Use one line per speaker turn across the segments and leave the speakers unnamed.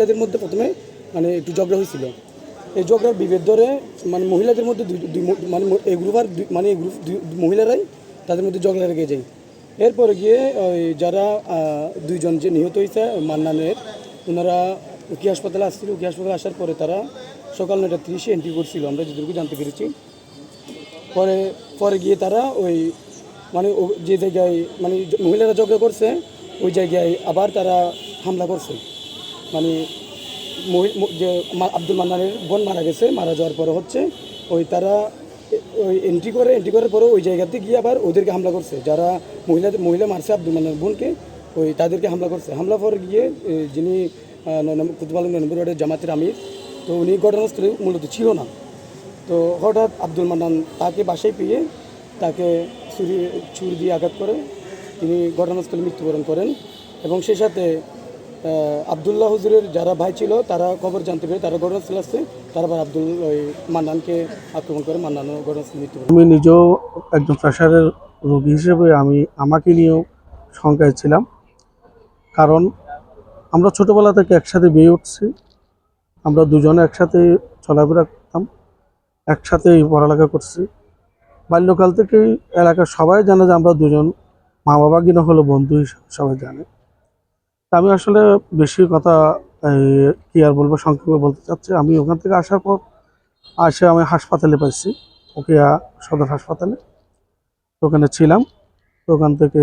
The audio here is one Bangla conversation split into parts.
মহিলাদের মধ্যে প্রথমে মানে একটু ঝগড়া হয়েছিল। এই ঝগড়ার বিভেদ ধরে মানে মহিলাদের মধ্যে মানে এই গ্রুপ আর মানে এই গ্রুপ মহিলারাই তাদের মধ্যে ঝগড়া লেগে যায়। এরপরে গিয়ে, ওই যারা দুইজন যে নিহত হয়েছে মান্নানের ওনারা উকি হাসপাতালে আসছিল উকি হাসপাতালে আসার পরে তারা সকাল নয়টা তিরিশে এন্ট্রি করছিল। আমরা যেটুকু জানতে পেরেছি। পরে পরে গিয়ে তারা ওই মানে যে জায়গায় মানে মহিলারা ঝগড়া করছে, ওই জায়গায় আবার তারা হামলা করছে। মানে যে আব্দুল মান্নানের বোন মারা গেছে, মারা যাওয়ার পরে হচ্ছে, ওই তারা ওই এন্ট্রি করে এন্ট্রি করার পরে ওই জায়গাতে গিয়ে আবার ওদেরকে হামলা করছে। যারা মহিলাদের মহিলা মারছে আব্দুল মান্নানের বোনকে, ওই তাদেরকে হামলা করছে। হামলা পরে গিয়ে যিনি কুতুব আলম নম্বর ওয়ার্ডের জামাতের আমির, তো উনি ঘটনাস্থলে মূলত ছিল না। তো হঠাৎ আব্দুল মান্নান তাকে বাসায় পেয়ে তাকে ছুরি ছুরি দিয়ে আঘাত করে, তিনি ঘটনাস্থলে মৃত্যুবরণ করেন এবং সেই সাথে আবদুল্লাহ হুজুরের যারা ভাই ছিল, তারা খবর জানতে পেরে তারা ঘটনাস্থলে আসছে। তারা আবার আব্দুল, ওই মান্নানকে আক্রমণ করে মান্নানও ঘটনাস্থলে মৃত্যুবরণ
আমি নিজেও একজন প্রেশারের রোগী হিসেবে আমি, আমাকে নিয়েও শঙ্কায় ছিলাম। কারণ আমরা ছোটোবেলা থেকে একসাথে বেয়ে উঠছি। আমরা দুজনে একসাথে চলাফেরা করতাম একসাথেই পড়ালেখা করছি। বাল্যকাল থেকেই এলাকার সবাই জানে যে আমরা দুজন মা বাবা কিনা হলো বন্ধু হিসাবে সবাই জানে। আমি আসলে বেশি কথা কি আর বলব, সংক্ষেপে বলতে চাচ্ছি আমি ওখান থেকে আসার পর আসে আমি হাসপাতালে পাইছি ওকিয়া সদর হাসপাতালে ওখানে ছিলাম, তো ওখান থেকে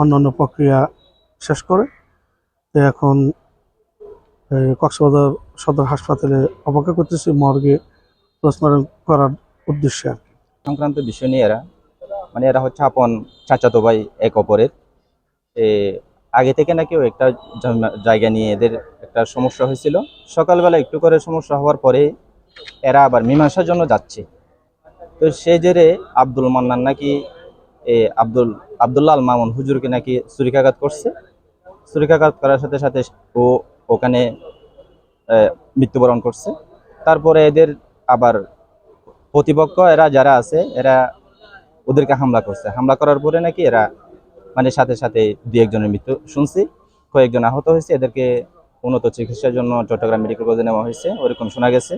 অন্যান্য প্রক্রিয়া শেষ করে, তো এখন কক্সবাজার সদর হাসপাতালে অপেক্ষা করতেছি, মর্গে পোস্টমর্টম করার উদ্দেশ্যে আর।
সংক্রান্ত বিষয় নিয়ে এরা মানে এরা হচ্ছে আপন চাচাতো ভাই এক অপরের আগে থেকে নাকি একটা জায়গা নিয়ে এদের একটা সমস্যা হয়েছিল। সকালবেলা একটু করে সমস্যা হওয়ার পরে এরা আবার মীমাংসার জন্য যাচ্ছে। তো সে জেরে আব্দুল মান্নান নাকি এ, আব্দুল আব্দুল্লাহ আল মামুন হুজুরকে নাকি ছুরিকাঘাত করছে। ছুরিকাঘাত করার সাথে সাথে ও ওখানে মৃত্যুবরণ করছে। তারপরে এদের আবার প্রতিপক্ষ এরা যারা আছে এরা ওদেরকে হামলা করছে। হামলা করার পরে নাকি এরা মানে সাথে সাথে দু একজনের মৃত্যু শুনছি, কয়েকজন আহত হয়েছে। এদেরকে উন্নত চিকিৎসার জন্য চট্টগ্রাম মেডিকেল কলেজে নেওয়া হয়েছে। ওরকম শোনা গেছে।